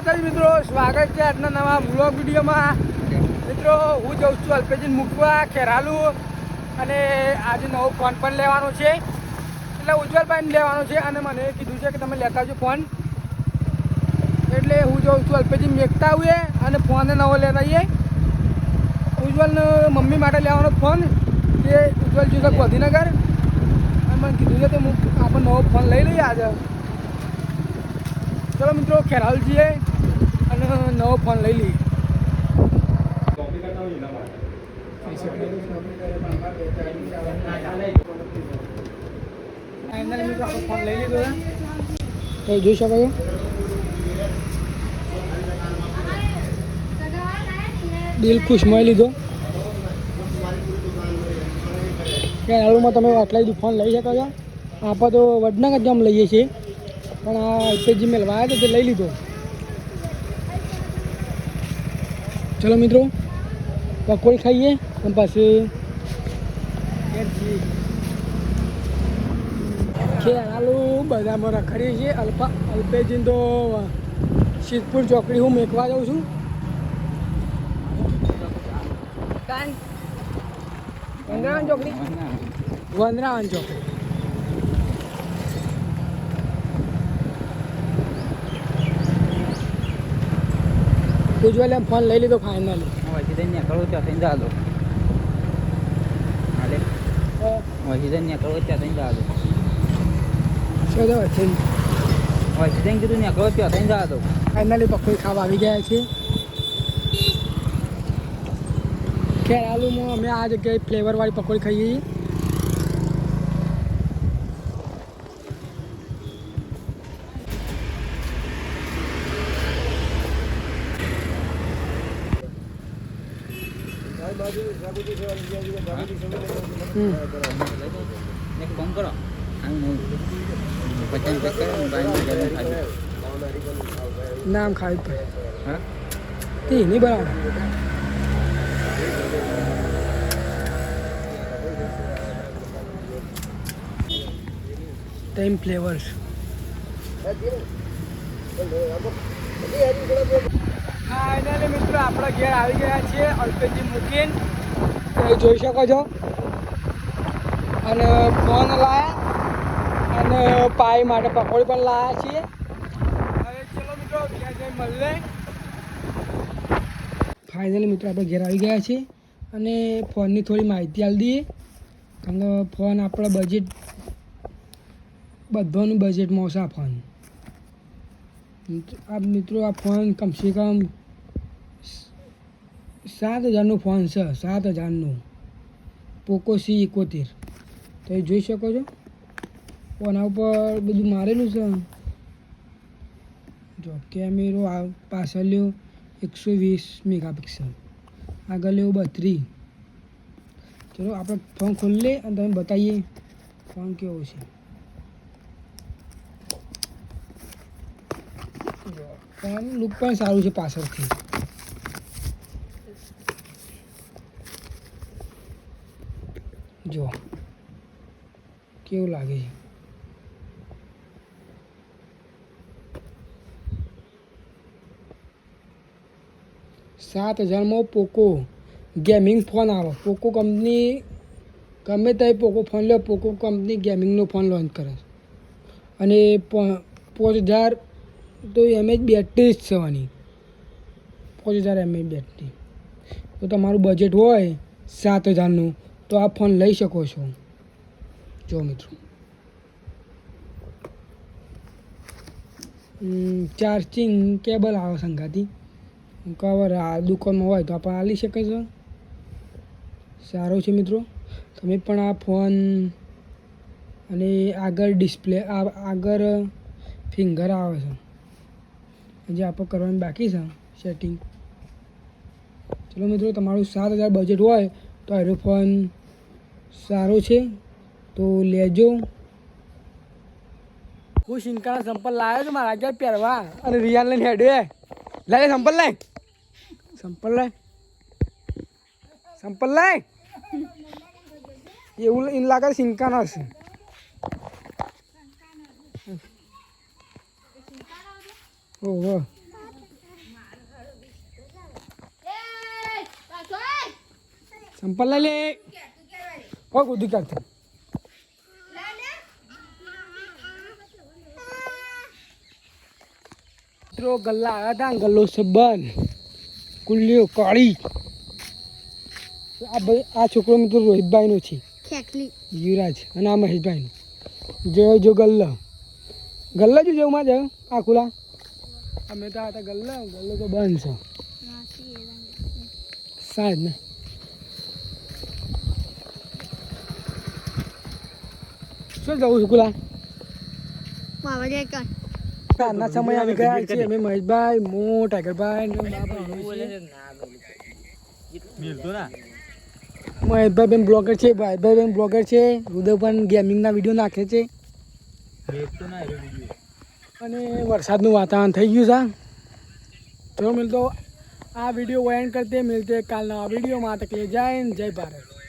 માતાજી, મિત્રો, સ્વાગત છે આજના નવા બ્લોગ વિડીયોમાં. મિત્રો, હું જઉં છું અલ્પેજીને મૂકવા, ખેરાલુ, અને આજે નવો ફોન પણ લેવાનો છે. એટલે ઉજ્જવલભાઈને લેવાનો છે, અને મને કીધું છે કે તમે લેતા આવજો ફોન એટલે હું જઉં છું અલ્પેજી મેકતા આવીએ, અને ફોન નવો લેતા આવીએ. ઉજ્જવલને મમ્મી માટે લેવાનો ફોન એ ઉજ્જવલ જુદા ગાંધીનગર. અને મને કીધું છે કે હું આપણે નવો ફોન લઈ લઈએ આજે. ચલો મિત્રો ખેરાલ જઈએ અને નવો ફોન લઈ લઈએ. ફોન લઈ લીધો એ જોઈ શકો છો? દિલ ખુશ મળી લીધો. ખેરાલુમાં તમે આટલા ફોન લઈ શકો છો? આપણે તો વડનગર જ લઈએ છીએ. પણ આ એલપીજી મેળવા વાયા તો તે લઈ લીધો. ચલો મિત્રો પકોડી ખાઈએ અને પછી ખેરાલુ બધામાં રખડીએ છીએ અલ્પા અલ્પેજીન તો સિદ્ધપુર ચોકડી હું મેકવા જાઉં છું. વંદરાવન ચોકડી. વંદરાવન ચોકડી. ઉજ્જવલે ફોન લઈ લીધો ફાઇનલી વહી જઈને નીકળવું ત્યાં થઈ જાદો હાલે. વહી જઈને નીકળવું ત્યાં થઈને જાદો શું છે? વહી જઈને કીધું નીકળવું ત્યાં થઈને જાદો ફાઇનલી પકોડી ખાવા આવી ગયા છે. ખેર આલુમાં અમે આ જગ્યાએ ફ્લેવરવાળી પકોડી ખાઈએ છીએ ફોન કરો નામ ખાવી પડે. હા? તે નહીં બરાબર. ટાઈમ ફ્લેવર્સ ફાઇનલી મિત્રો આપણા ઘેર આવી ગયા છીએ અલ્પેજી મૂકીને. તમે જોઈ શકો છો. અને ફોન લાયા અને પાઈ માટે પકોડી પણ લાયા છીએ. હવે ચલો મિત્રો ઘેર જઈ મિત્રો આપણે ઘેર આવી ગયા છીએ અને ફોનની થોડી માહિતી આપી દઈએ. કારણ કે ફોન આપણા બજેટ બધાનું બજેટમાં આવશે આ ફોન. આ મિત્રો આ ફોન કમસે કમ સાત હજારનું ફોન છે સાત હજારનું પોકો સી એકોતેર. તો એ જોઈ શકો છો? ફોના ઉપર બધું મારેલું છે. જો કેમેરો આ પાછળ લ્યો, એકસો વીસ મેગાપિક્સલ. આગળ લેવો બત્રીસ. ચલો, આપણે ફોન ખોલી લઈએ અને તમે બતાવીએ ફોન કેવો છે. ફોન લુક પણ સારું છે પાછળથી જો કેવું લાગે છે? સાત હજારમાં પોકો ગેમિંગ ફોન આવે. પોકો કંપની ગમે તે પોકો ફોન લે, પોકો કંપની ગેમિંગનો ફોન લોન્ચ કરે છે. અને પાંચ હજાર તો એમએચ બેટરી જ થવાની. પાંચ હજાર એમએચ બેટરી. તો તમારું બજેટ હોય સાત હજારનું, તો આ ફોન લઈ શકો છો. જો મિત્રો ચાર્જિંગ કેબલ આવે સંગાતી કવર આ દુકાનમાં હોય તો આપણે આલી શકે છે સારો છે મિત્રો તમે પણ આ ફોન અને આગળ ડિસ્પ્લે આ આગળ ફિંગર આવે છે જે આપણે કરવાનું બાકી છે સેટિંગ ચલો મિત્રો તમારું સાત હજાર બજેટ હોય તો આરો ફોન સારો છે તો લેજો. હું શિંકાના સંપલ લાવ્યો છું મારા ક્યાં પહેરવા? અને રિયાલ લઈને હેડે લાય સંપલ લાય. સંપલ લાય. સંપલ લાય. એવું એને લાગે શિંકાના હશે. ઓહો. સંપલ લઈ લે. કોઈ કુદી કરતા મિત્રો ગલ્લા આવ્યા હતા ગલ્લો છે બંધ. કુલ્લીઓ કાળી. આ ભાઈ આ છોકરો મિત્રો રોહિતભાઈનો છે. યુવરાજ અને આ મહેશભાઈનો. જો જો ગલ્લો. ગલ્લો જો જેવું માં જાવ આ ખુલા અમે તો હતા ગલ્લો ગલ્લો તો બંધ છે. સાહેબ ને. શું જવું છું ખુલા આજના સમય આવી ગયા છે અમે મહેશભાઈ હું ટાઈગરભાઈ. મહેશભાઈ બેન બ્લોગર છે ભાઈભાઈ બેન બ્લોગર છે રુદવ પણ ગેમિંગના વીડિયો નાખે છે. અને વરસાદનું વાતાવરણ થઈ ગયું છે તો મિલતો આ વીડિયો વયન કરતે મિલતે કાલના વિડીયોમાં તક લે જાય જય ભારત.